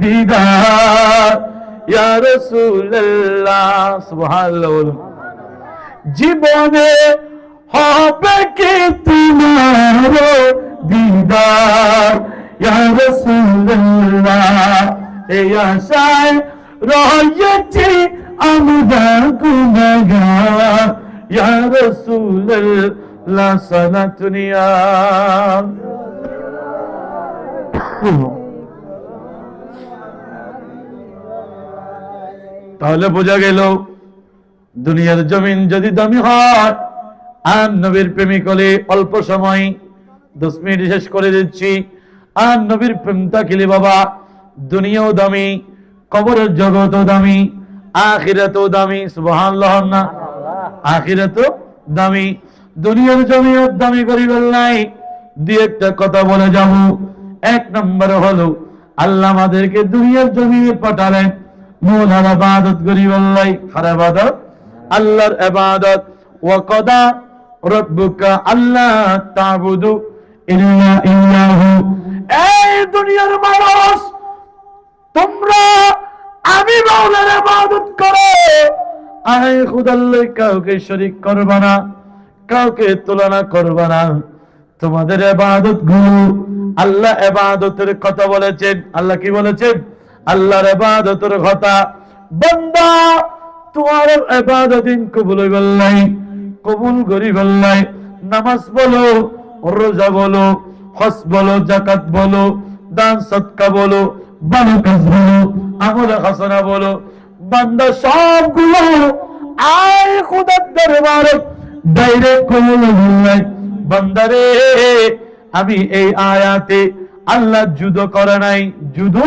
দিদার, ইয়া রাসূলুল্লাহ, সুবহানাল্লাহ। জীবনে হবে কি তোমার দিদার, ইয়া রাসূলুল্লাহ, এই আশায় রয়েছি আমরা গুনাহগার ইয়া রাসূলুল্লাহ সালাতুনিয়া তাহলে বোঝা গেল, দুনিয়ার জমিন যদি দামি হয়, আর নবীর প্রেমিক হলে অল্প সময় দশ মিনিট শেষ করে দিচ্ছি। আর নবীর প্রেম থাকিলে বাবা, দুনিয়াও দামি, কবরের জগতও দামি, আখিরাতও দামি, সুবহানাল্লাহ না? আখিরাতও দামি, দুনিয়ার জমিও দামি করিবেন নাই। দুই একটা কথা বলে যাব। এক নম্বর হলো, আল্লাহ আমাদেরকে দুনিয়ার জমিনে পাঠালেন। মৌলার আবাদত করি বললাই কার আবাদত আল্লাহর আবাদত ওয়াকদা রব্বুকা আল্লাহ তাবুদু ইল্লা ইল্লাহু এই দুনিয়ার মানুষ, তোমরা আমি মাওলার ইবাদত করো। আয় খুদাল্লাই কাউকে শরীক করবা না, কাউকে তুলনা করবা না। তোমাদের ইবাদতগুলো আল্লাহ ইবাদতের কথা বলেছেন। আল্লাহ কি বলেছেন? আল্লাহর ইবাদতের কথা বান্দা, তোমার ইবাদতিন কবুল হইবার নাই, কবুল করিবার নাই। নামাজ বলো, রোজা বলো, হজ বলো জাকাত বলো, দান সৎকা বলো, ভালো কাজ বলো, আমলে হাসানা বলো। বান্দা, সবগুলো আয় খুদার দরবারে ডাইরেক্ট কবুল হইলাই বান্দারে আমি এই আয়াতে আল্লাহ জুদো করে নাই জুদো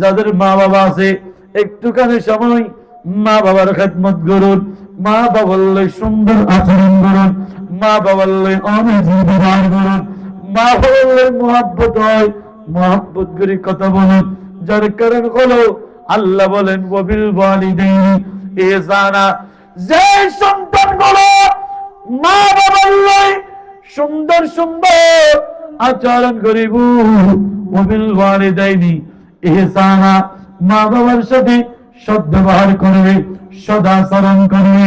যাদের মা বাবা আছে, একটুখানি সময় মা বাবার খেদমত করুন, মা বাবার লই সুন্দর আচরণ করুন, মা বাবার লই অনেক ব্যবহার করুন, মা বাবার লই মহাব্বত হয়, মহাব্বত করে কথা বলুন। যার কারণ হলো, আল্লাহ বলেন ওবিল ওয়ালিদাইনি ইহসানা যে সন্তানগুলো মা বাবার লই সুন্দর সুন্দর আচরণ করিব ওবিল ওয়ালিদাইনি ইহসানা মা বাবার সাথে সদ ব্যবহার করবে সদাচরণ করবে।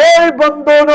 ওই বন্ধন